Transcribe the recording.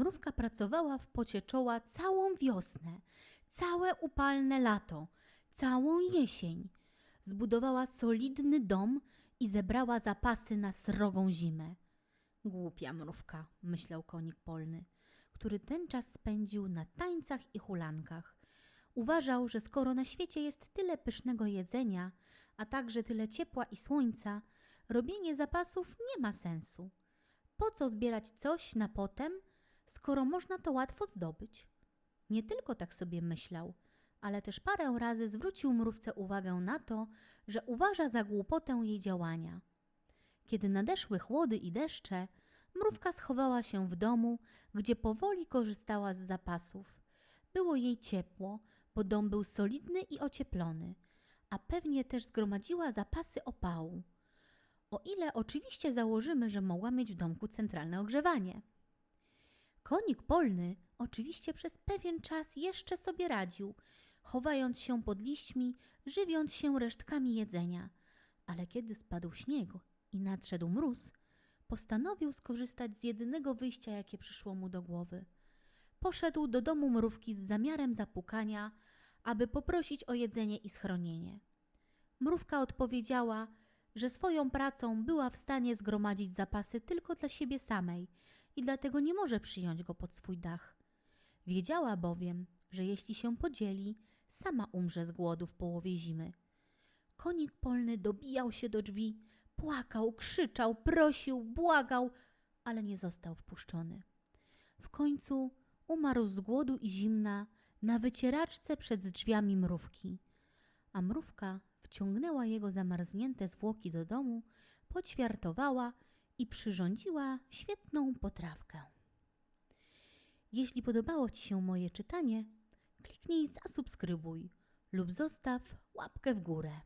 Mrówka pracowała w pocie czoła całą wiosnę, całe upalne lato, całą jesień. Zbudowała solidny dom i zebrała zapasy na srogą zimę. Głupia mrówka, myślał konik polny, który ten czas spędził na tańcach i hulankach. Uważał, że skoro na świecie jest tyle pysznego jedzenia, a także tyle ciepła i słońca, robienie zapasów nie ma sensu. Po co zbierać coś na potem, skoro można to łatwo zdobyć? Nie tylko tak sobie myślał, ale też parę razy zwrócił mrówce uwagę na to, że uważa za głupotę jej działania. Kiedy nadeszły chłody i deszcze, mrówka schowała się w domu, gdzie powoli korzystała z zapasów. Było jej ciepło, bo dom był solidny i ocieplony, a pewnie też zgromadziła zapasy opału. O ile oczywiście założymy, że mogła mieć w domku centralne ogrzewanie. Konik polny oczywiście przez pewien czas jeszcze sobie radził, chowając się pod liśćmi, żywiąc się resztkami jedzenia. Ale kiedy spadł śnieg i nadszedł mróz, postanowił skorzystać z jedynego wyjścia, jakie przyszło mu do głowy. Poszedł do domu mrówki z zamiarem zapukania, aby poprosić o jedzenie i schronienie. Mrówka odpowiedziała, że swoją pracą była w stanie zgromadzić zapasy tylko dla siebie samej i dlatego nie może przyjąć go pod swój dach. Wiedziała bowiem, że jeśli się podzieli, sama umrze z głodu w połowie zimy. Konik polny dobijał się do drzwi, płakał, krzyczał, prosił, błagał, ale nie został wpuszczony. W końcu umarł z głodu i zimna na wycieraczce przed drzwiami mrówki, a mrówka wciągnęła jego zamarznięte zwłoki do domu, poćwiartowała i przyrządziła świetną potrawkę. Jeśli podobało Ci się moje czytanie, kliknij zasubskrybuj lub zostaw łapkę w górę.